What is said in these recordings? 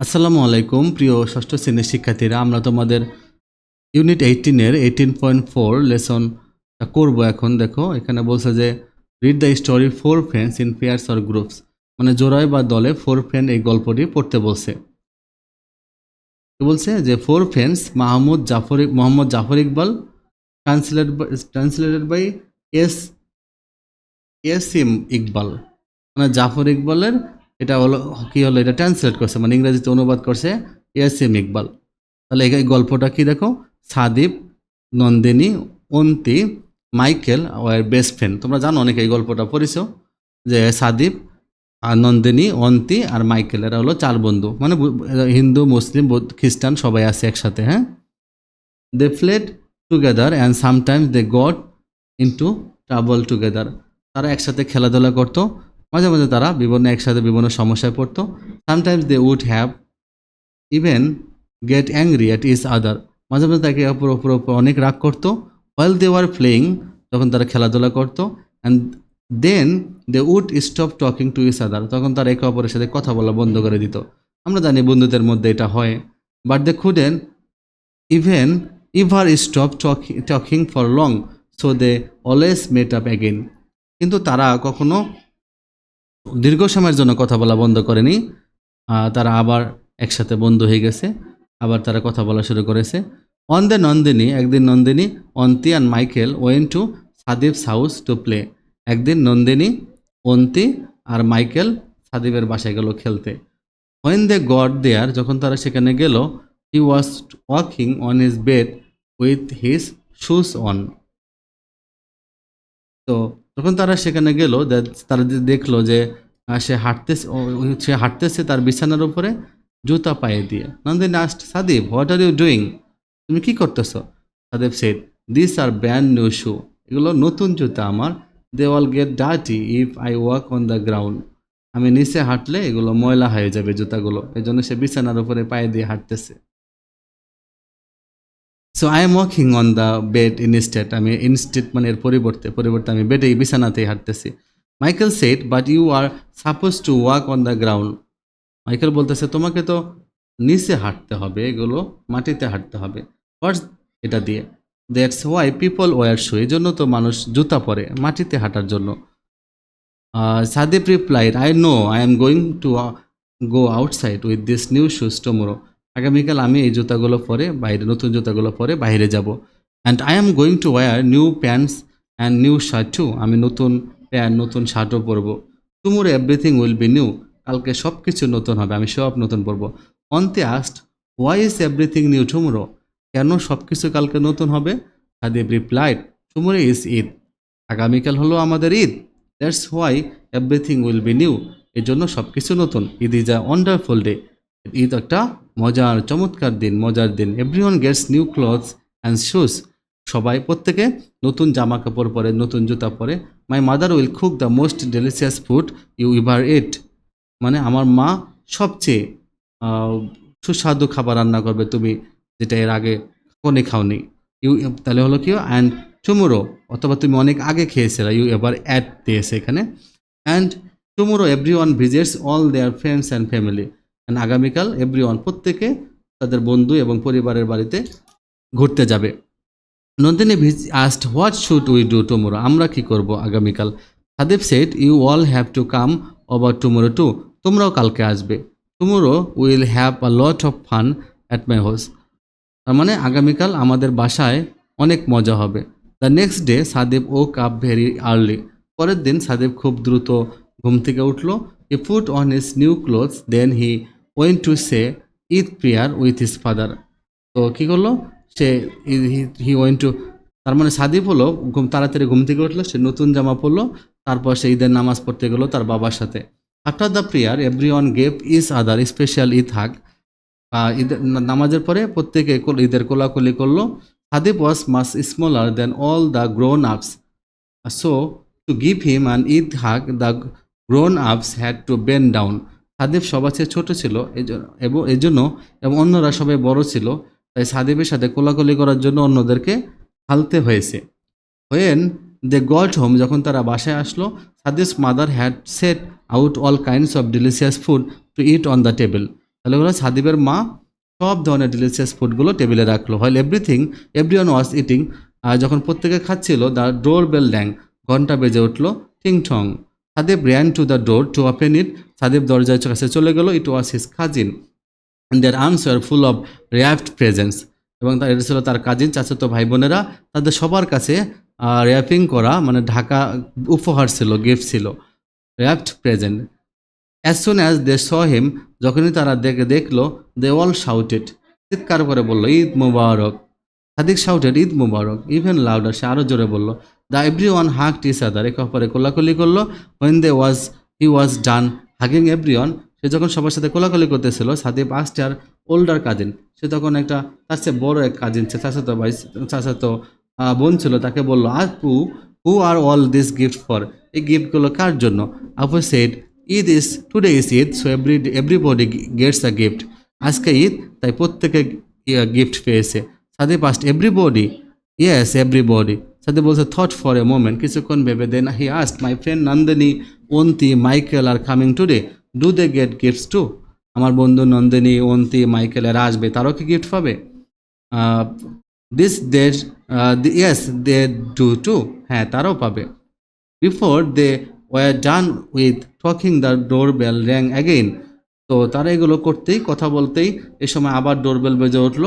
আসসালামু আলাইকুম, প্রিয় ষষ্ঠ শ্রেণির শিক্ষার্থীরা। আমরা তোমাদের ইউনিট এইটিনের এইটিন পয়েন্ট ফোর লেসন করব এখন। দেখো, এখানে বলছে যে read the story four friends in pairs or groups মানে জোড়ায় বা দলে ফোর ফ্রেন্ড এই গল্পটি পড়তে বলছে। কি বলছে? যে four friends Mahmud Zafar, Mohammad Zafar Iqbal translate translated by S S M Iqbal. মানে জাফর ইকবালের এটা হলো, কি হলো? এটা ট্রান্সলেট করছে মানে ইংরেজিতে অনুবাদ করছে এস এম ইকবাল। তাহলে এই গল্পটা কি দেখো? Sadeep Nandini, Anti, Michael were best friend তোমরা জানো অনেকে এই গল্পটা পড়েছো, যে সাদীপ আর নন্দিনী, অন্তি আর মাইকেল, এরা হলো চার বন্ধু। মানে হিন্দু, মুসলিম খ্রিস্টান, সবাই আছে একসাথে হ্যাঁ? They played together and sometimes they got into trouble together তারা একসাথে খেলাধুলা করতো মাঝে মাঝে তারা বিভিন্ন একসাথে বিভিন্ন সমস্যায় পড়তো। Sometimes they would have even get angry at each other মাঝে মাঝে তাকে অপর অপর অপর অনেক রাগ করতো। ওয়েল দে ওয়ার প্লেয়িং যখন তারা খেলাধুলা করতো and then they would stop talking to each other তখন তারা একে অপরের সাথে কথা বলা বন্ধ করে দিত। আমরা জানি বন্ধুদের মধ্যে এটা হয়। But they couldn't even ever stop talking for long so they always met up again কিন্তু তারা কখনো দীর্ঘ সময়ের জন্য কথা বলা বন্ধ করেনি। তারা আবার একসাথে বন্ধু হয়ে গেছে। আবার তারা কথা বলা শুরু করেছে। অন দ্য নন্দিনী একদিন Nandini Onti and Michael went to Sadip's house to play একদিন নন্দিনী অন্তি আর মাইকেল সাদীপের বাসায় গেল খেলতে। ওয়েন দে গড দেয়ার যখন তারা সেখানে গেল he was walking on his bed with his shoes on তো যখন তারা সেখানে গেল তারা দেখল যে সে হাঁটতেছে সে হাঁটতেছে তার বিছানার উপরে জুতা পায়ে দিয়ে। Nandini asked Sadip what are you doing তুমি কি করতেছ? Sadip said these are brand new shoe এগুলো নতুন জুতা আমার। They all get dirty if I walk on the ground আমি নিচে হাঁটলে এগুলো ময়লা হয়ে যাবে জুতাগুলো। এই জন্য সে বিছানার উপরে পায়ে দিয়ে হাঁটতেছে। So I am walking on the bed instead আমি ইনস্টেট মানে এর পরিবর্তে পরিবর্তে আমি বেডে, বিছানাতেই হাঁটতেছি। Michael said but you are supposed to walk on the ground Michael বলতেছে, তোমাকে তো নিচে হাঁটতে হবে, এগুলো মাটিতে হাঁটতে হবে। ফার্স্ট এটা দিয়ে। That's why people wear shoe এই জন্য তো মানুষ জুতা পরে মাটিতে হাঁটার জন্য। Sadip replied I know I am going to go outside with this new shoes tomorrow আগামীকাল আমি এই জুতাগুলো পরে বাইরে, নতুন জুতাগুলো পরে বাইরে যাব। And I am going to wear new pants and new shirt too আমি নতুন প্যান্ট, নতুন শার্টও পরবো। Tomorrow everything will be new কালকে সব কিছু নতুন হবে, আমি সব নতুন পরবো। Onti asked why is everything new tomorrow কেন সব কিছু কালকে নতুন হবে? Sadeb replied tomorrow is Eid আগামীকাল হলো আমাদের Eid that's why everything will be new এর জন্য সব কিছু নতুন। Eid is a wonderful day Eid একটা মজার, চমৎকার দিন, মজার দিন। Everyone gets new clothes and shoes সবাই প্রত্যেকে নতুন জামা কাপড় পরে, নতুন জুতা পরে। My mother will cook the most delicious food you ever eat মানে আমার মা সবচেয়ে সুস্বাদু খাবার রান্না করবে তুমি যেটা এর আগে কখনই খাওনি। ইউ তাহলে হলো কি? অ্যান্ড টুমোরো অথবা তুমি অনেক আগে খেয়েছিলে ইউ এবার অ্যাড দিয়েছে এখানে। And tomorrow every one visits all their friends and family আগামীকাল এভরি ওয়ান প্রত্যেকে তাদের বন্ধু এবং পরিবারের বাড়িতে ঘুরতে যাবে। নন্দিনী ভিজ asked what should we do tomorrow আমরা কি করব আগামীকাল? Sadeb said you all have to come over tomorrow too তোমরাও কালকে আসবে। Tomorrow will have a lot of fun at my house তার মানে আগামীকাল আমাদের বাসায় অনেক মজা হবে। The next day Sadeb woke up very early পরের দিন সাদেব খুব দ্রুত ঘুম থেকে উঠল। He put on his new clothes then he went to say Eid prayer with his father তো কী করল? সে হি ওয়েন টু তার মানে সাদিপ হলো, ঘুম, তাড়াতাড়ি ঘুম থেকে উঠল, সে নতুন জামা পরলো, তারপর সে ঈদের নামাজ পড়তে গেলো তার বাবার সাথে। After the prayer everyone gave each other special Eid hug. ঈদের নামাজের পরে প্রত্যেকে ঈদের কোলাকুলি করল। Sadip was much smaller than all the grown ups so to give him an Eid hug the grown ups had to bend down Sadip সবার চেয়ে ছোটো ছিল এবং এই জন্য, এবং অন্যরা সবাই বড় ছিল, তাই সাদিপের সাথে কোলাকুলি করার জন্য অন্যদেরকে হালতে হয়েছে। হোয়েন দে গট হোম যখন তারা বাসায় আসলো Sadis mother had set out all kinds of delicious food to eat on the table তাহলে হলো সাদিবের মা সব ধরনের ডিলিশিয়াস ফুডগুলো টেবিলে রাখল। হয় এভরিথিং এভরিওয়ান ওয়াজ ইটিং আর যখন প্রত্যেকে খাচ্ছিল দ্য ডোর বেল ড্যাং ঘণ্টা বেজে উঠল টিং ঠং Sadeb ran to the door to open it. Sadeb দরজার কাছে চলে গেল, it was his cousin. Their arms are full of wrapped presents এবং তার এটা ছিল তার কাজিন, চাচাতো ভাই বোনেরা তাদের সবার কাছে র্যাপিং করা মানে ঢাকা উপহার ছিল গিফট ছিল wrapped present as soon as they saw him যখনই তারা দেখে, দেখল দে অল শাউটেড চিৎকার করে বলল, Eid Mubarak! Sadik shouted Eid Mubarak! Even louder সে আরও জোরে বলল দ্য এভরি ওয়ান হাক টিস আদার একে অপরে কোলাকুলি করল। When they was he was done hugging everyone সে যখন সবার সাথে কোলাকুলি করতেছিল, Sadib asked our older cousin সে তখন একটা, তার চেয়ে বড় এক কাজিন সে চাচাতো ভাই, চাচাতো বোন ছিল, তাকে বলল, Apu who are all this gift for এই গিফটগুলো কার জন্য? Apu said Eid is today is Eid so every everybody gets a gift আজকে ঈদ তাই প্রত্যেকে গিফট পেয়েছে। Sadib asked everybody yes everybody Sadib বলছে থট ফর এ মোমেন্ট কিছুক্ষণ ভেবে then he asked my friend Nandini Onti Michael are coming today do they get gifts too আমার বন্ধু Nandini অন্তি Michael এরা আসবে। তারও কি গিফট পাবে? This they yes they do too হ্যাঁ তারাও পাবে। Before they were done with talking the door bell rang again তো তারা এগুলো করতেই, কথা বলতেই, এ সময় আবার ডোরবেল বেজে উঠল।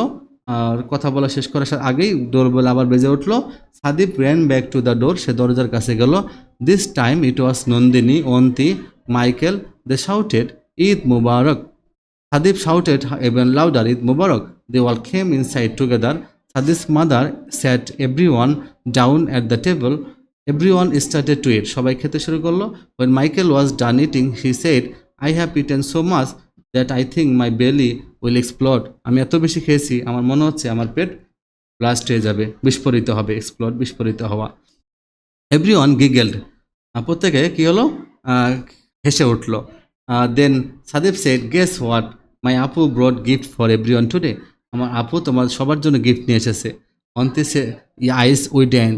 আর কথা বলা শেষ করার আগেই ডোরবেল আবার বেজে উঠল। Sadip ran back to the door সে দরজার কাছে গেল। This time it was Nandini, Onti, Michael they shouted Eid Mubarak. Sadip shouted even louder Eid Mubarak. They all came inside together Sadis mother sat everyone down at the table everyone started to eat সবাই খেতে শুরু করল। When Michael was done eating he said I have eaten so much that I think my belly will explode. আমি এত বেশি খেয়েছি, আমার মনে হচ্ছে আমার পেট ব্লাস্ট হয়ে যাবে, বিস্ফোরিত হবে এক্সপ্লোড বিস্ফোরিত হওয়া। এভরি ওয়ান গিগেল্ড প্রত্যেকে কী হলো? হেসে উঠল। Then Sadeb said guess what my Apu brought gift for everyone today আমার আপু তোমার সবার জন্য গিফট নিয়ে এসেছে। অন্তে সে আইস উইডেন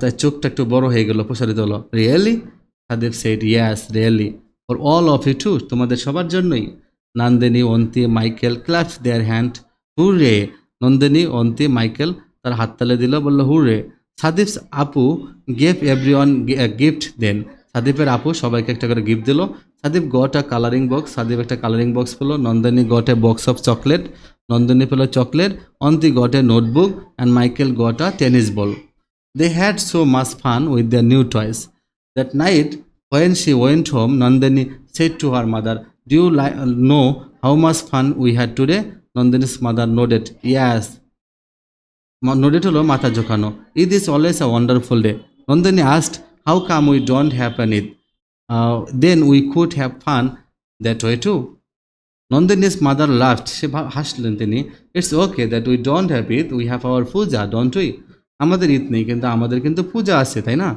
তার চোখটা একটু বড় হয়ে গেল, প্রসারিত হলো। Really Sadeb said yes really for all of you too তোমাদের সবার জন্যই। Nandini Anti Michael clapped their hand hooray Nandini Anti Michael তার হাততালে দিল বলল hooray Sadif's Apu gave everyone gift দেন সাদীপের আপু সবাইকে একটা করে গিফট দিল। Sadip got a colouring box Sadip একটা কালারিং বক্স পেল। Nandini got a box of chocolate Nandini পেল chocolate Onti got a notebook and Michael got a tennis ball they had so much fun with their new toys that night when she went home Nandini said to her mother do you li- know how much fun we had today? Nandini's mother nodded. Yes. Nodded হলো মাথা ঝোঁকানো Eid is always a wonderful day Nandini asked how come we don't have an Eid then we could have fun that way too Nandini's mother laughed সে হাসলেন তিনি it's okay that we don't have Eid we have our Puja don't we আমাদের ঈদ নেই, কিন্তু আমাদের কিন্তু পূজা আছে, তাই না?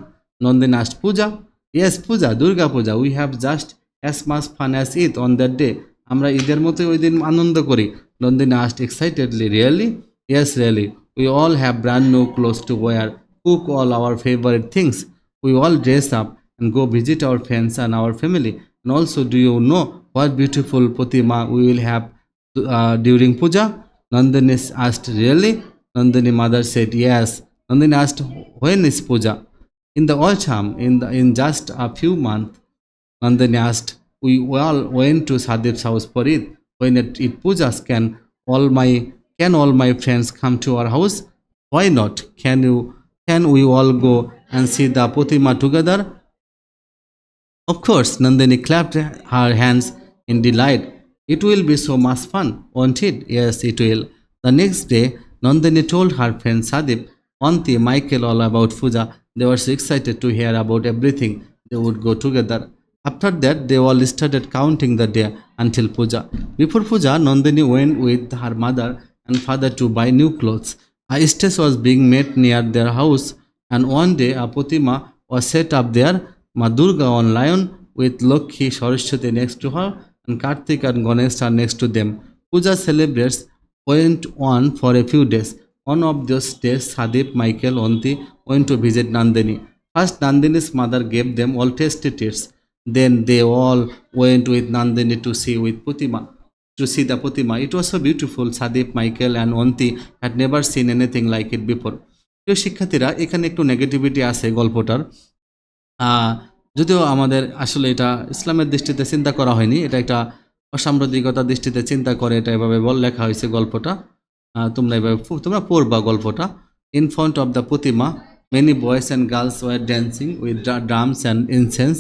Nandini asked Puja? Yes Puja, Durga Puja. We have just as much fun as Eid on that day আমরা ঈদের মতোই ওই দিন আনন্দ করি। London asked excitedly really yes really we all have brand new clothes to wear cook all our favourite things we all dress up and go visit our friends and our family and also do you know what beautiful pratima we will have during Puja Nandan is asked really Nandini mother said yes Nandini asked when is Puja in the all sum in the in just a few month Nandini asked, We all went to Sadip's house for it. When it, it pujas, can all my can all my friends come to our house? Why not? Can you can we all go and see the Pratima together? Of course, Nandini clapped her hands in delight. It will be so much fun, won't it? Yes, it will. The next day, Nandini told her friend Sadip, Anti, Michael all about Puja. They were so excited to hear about everything. They would go together. After that, they all started counting the day until Puja. Before Puja, Nandini went with her mother and father to buy new clothes. A stage was being made near their house, and one day a Pratima was set up there, Ma Durga on lion with Lokhi Saraswati next to her, and Kartik and Ganesh are next to them. Puja celebrates went on for a few days. One of those days, Sadip, Michael, Onti went to visit Nandini. First, Nandini's mother gave them all tasty treats. Then they all went with Nandini to see with Putima. to see the Putima. It was so beautiful. Sadip, Michael, and Onti had never seen anything like it before. প্রিয় শিক্ষার্থীরা এখানে একটু negativity আছে গল্পটার যদিও আমাদের আসলে এটা ইসলামের দৃষ্টিতে চিন্তা করা হয়নি এটা একটা অসাম্প্রদায়িকতার দৃষ্টিতে চিন্তা করে এটা এভাবে বল লেখা হয়েছে গল্পটা তোমরা এভাবে তোমরা পড়বা গল্পটা in front of the pratima many boys and girls were dancing with drums and incense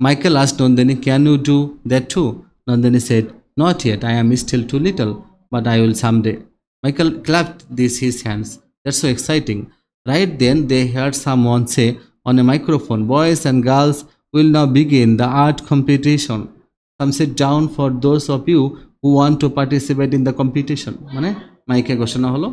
Michael asked Nandini, Can you do that too? Nandini said, Not yet, I am still too little, but I will someday. Michael clapped this his hands. That's so exciting. Right then, they heard someone say on a microphone, Boys and girls will now begin the art competition. Some sit down for those of you who want to participate in the competition. মানে মাইকে ঘোষণা হলো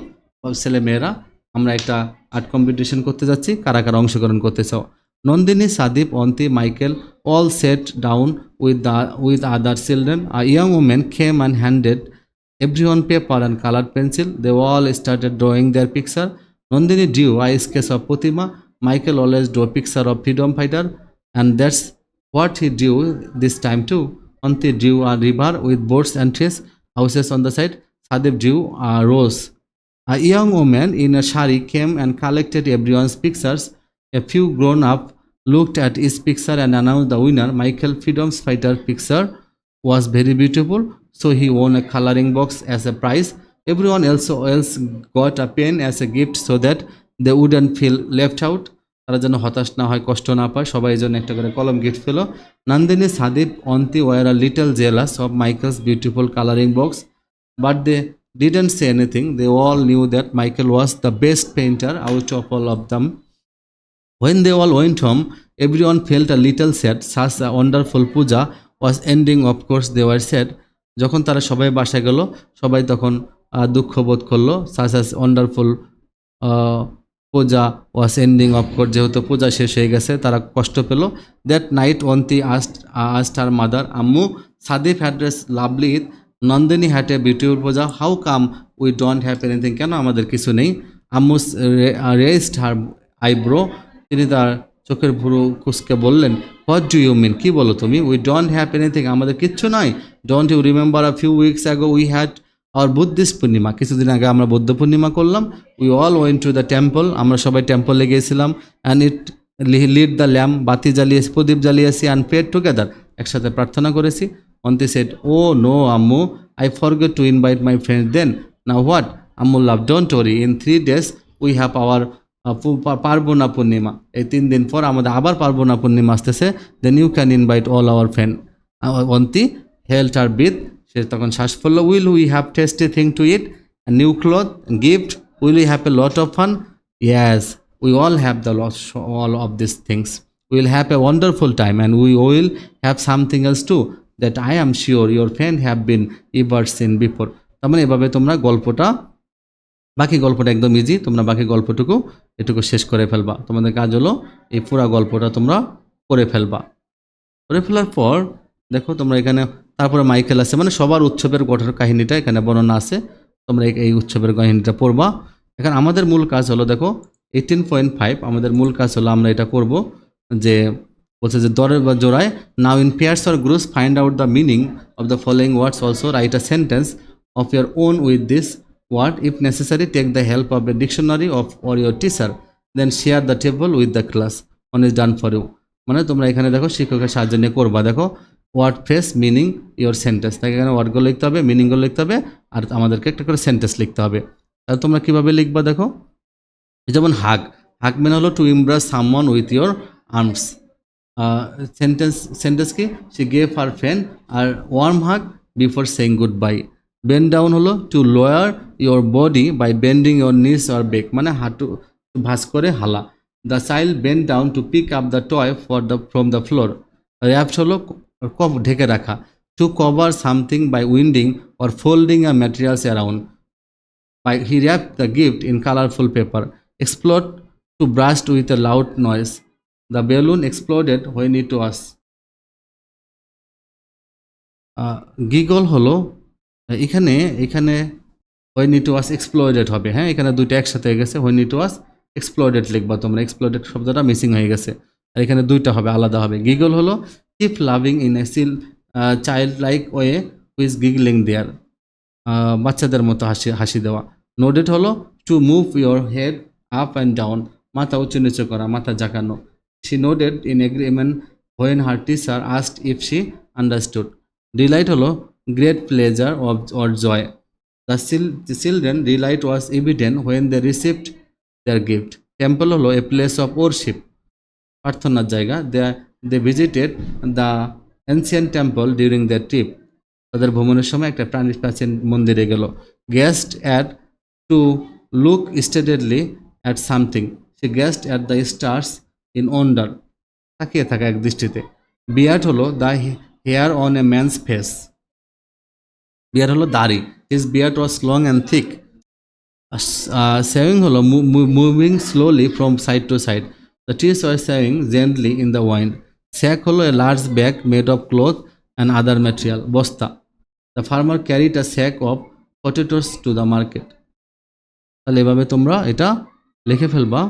ছেলে মেয়েরা আমরা একটা art competition করতে যাচ্ছি কারা কারা অংশগ্রহণ করতে চাও Nandini, Sadip, Onti, Michael all sat down with, the, with other children. A young woman came and handed everyone paper and colored pencil. They all started drawing their picture. Nandini drew a sketch of Putima. Michael always drew a picture of freedom fighter and that's what he drew this time too. Onti drew a river with boats and trees, houses on the side. Sadip drew a rose. A young woman in a shari came and collected everyone's pictures. A few grown up looked at his picture and announced the winner. Michael Freedom's fighter picture was very beautiful, so he won a coloring box as a prize. Everyone else else got a pen as a gift so that they wouldn't feel left out. তারা যেন হতাশ না হয় কষ্ট না পায় সবাই যেন একটা করে কলম গিফট পেল Nandini Sadip Onti were a little jealous of Michael's beautiful colouring box but they didn't say anything. They all knew that Michael was the best painter out of all of them. When they all went home, everyone felt a little sad. Such a wonderful puja was ending. Of course, they were sad. যখন তারা সবাই বাসায় গেল সবাই তখন দুঃখ বোধ করল such as wonderful Puja was ending of course যেহেতু পূজা শেষ হয়ে গেছে তারা কষ্ট পেল that night Onti asked asked her mother আম্মু Sadif হ্যাড্রেস lovely Eid Nandini had a beautiful Puja how come we don't have anything কেন আমাদের কিছু নেই আম্মু রেস্ট হার আইব্রো তিনি তার চোখের ভুরু কুচকে বললেন হোয়াট ডু ইউ মিন কী বলো তুমি? উই ডোন্ট হ্যাভ এনিথিং আমাদের কিচ্ছু নাই। Don't you remember a few weeks ago we had our Buddhist Purnima কিছুদিন আগে আমরা বৌদ্ধ পূর্ণিমা করলাম। We all went to the temple আমরা সবাই টেম্পলে গিয়েছিলাম। And it lit the lamp বাতি জ্বালিয়েছি প্রদীপ জ্বালিয়েছি অ্যান্ড পেড টুগেদার একসাথে প্রার্থনা করেছি। অন্তি সেট ও নো আম্মু I forget to invite my friend then না হোয়াট আম্মু love don't worry in three days we have our Prabarana Purnima. এই তিন দিন পর আমাদের আবার পার্বণা পূর্ণিমা আসতেছে। Then you can invite all our friend Onti held her breath সে তখন শ্বাস ফেলল will we have tasty thing to eat new cloth gift will we have a lot of fun yes we all have the lot all of this things will have a wonderful time and we will have something else to that I am sure your friend have been ever seen before তার মানে এভাবে তোমরা গল্পটা বাকি গল্পটা একদম easy তোমরা বাকি গল্পটুকু এটুকু শেষ করে ফেলবা। তোমাদের কাজ হলো এই পুরা গল্পটা তোমরা করে ফেলবা। করে ফেলার পর, দেখো তোমরা এখানে, তারপরে মাইকেল আছে মানে সবার উৎসবের গঠনের কাহিনীটা এখানে বর্ণনা আছে। তোমরা এই- উৎসবের কাহিনীটা পড়বা। এখানে আমাদের মূল কাজ হলো, দেখো এইটিন পয়েন্ট ফাইভ আমাদের মূল কাজ হলো আমরা এটা করব যে, বলছে যে দরে বা জোড়ায় now in pairs or groups find out the meaning of the following words also write a sentence of your own with this word if necessary, take the help of a dictionary of, or your teacher, then share the table with the class. One is done for you. মানে তোমরা এখানে দেখো, শিক্ষকের সাহায্য নিয়ে করবা। দেখো word phrase meaning your sentence তাকে এখানে ওয়ার্ডগুলো লিখতে হবে মিনিংগুলো লিখতে হবে, আর আমাদেরকে একটা করে সেন্টেন্স লিখতে হবে। তাহলে তোমরা কীভাবে লিখবা দেখো? যেমন হাগ হাগ মেন হলো to embrace someone with your arms sentence sentence কি? She gave her friend a warm hug before saying goodbye bend down হলো to lower your body by bending your knees or back মানে হাঁটু ভাস করে হালা। The child bend down to pick up the toy for the from the floor wraps হলো কভ ঢেকে রাখা। To cover something by winding or folding a materials around by, he wrapped the gift in colorful paper explode to burst with a loud noise the balloon exploded when it was giggle হলো এখানে এখানে when it was এক্সপ্লোয়েডেড হবে হ্যাঁ? এখানে দুইটা একসাথে হয়ে গেছে, when it was exploded লিখবা তোমরা। Exploded শব্দটা মিসিং হয়ে গেছে। আর এখানে দুইটা হবে, আলাদা হবে। গিগল হলো keep laughing in a silly child like way who is giggling there বাচ্চাদের মতো হাসি হাসি দেওয়া। নোডেড হলো to move your head up and down মাথা উঁচু নিচু করা, মাথা জাকানো she nodded in agreement when her teacher asked if she understood delight হলো great pleasure of or joy the children delight was evident when they received their gift temple হলো a place of worship প্রার্থনার জায়গা they they visited the ancient temple during the trip তাদের ভ্রমণের সময় একটা প্রাণী প্রাচীন মন্দিরে গেল। Gaze at to look steadily at something she gazed at the stars in wonder তাকিয়ে থাকা এক দৃষ্টিতে। বিয়ার্ড হলো the hair on a man's face beard হলো দাড়ি। His beard was long and thick swaying হলো moving slowly from side to side the trees were swaying gently in the wind sack হলো a large bag made of cloth and other material বস্তা। The farmer carried a sack of potatoes to the market তাহলে এভাবে তোমরা এটা লিখে ফেলবা।